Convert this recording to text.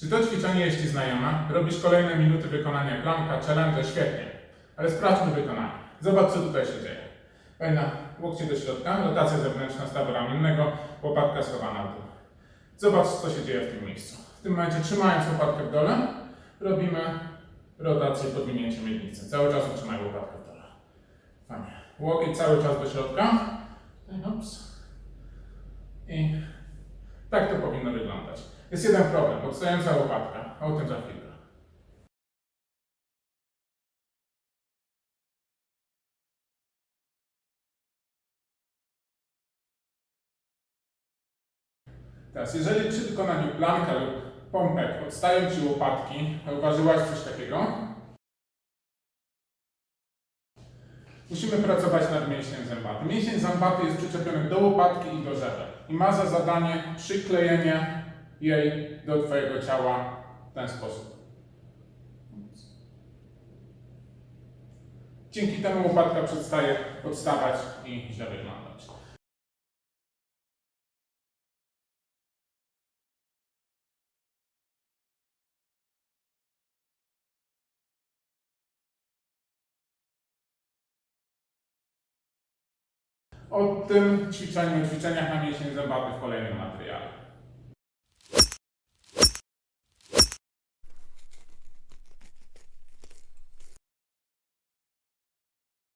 Czy to ćwiczenie jest Ci znajome? Robisz kolejne minuty wykonania planka, challenge, świetnie. Ale sprawdźmy wykonanie. Zobacz, co tutaj się dzieje. Fajna, łokcie do środka, rotacja zewnętrzna stawu ramiennego, łopatka schowana w dół. Zobacz, co się dzieje w tym miejscu. W tym momencie, trzymając łopatkę w dole, robimy rotację podwinięcie miednicy. Cały czas utrzymaj łopatkę w dole. Fajnie. Łokieć cały czas do środka. Ups. I tak to powinno wyglądać. Jest jeden problem, odstająca łopatka. O tym za chwilkę. Teraz, jeżeli przy wykonaniu planka lub pompek odstają Ci łopatki, zauważyłaś coś takiego? Musimy pracować nad mięśniem zębatym. Mięsień zębaty jest przyczepiony do łopatki i do żebra i ma za zadanie przyklejenie jej do Twojego ciała w ten sposób. Dzięki temu łopatka przestaje odstawać i źle wyglądać. O tym ćwiczeniu, ćwiczeniach na mięsień zębaty w kolejnym materiale.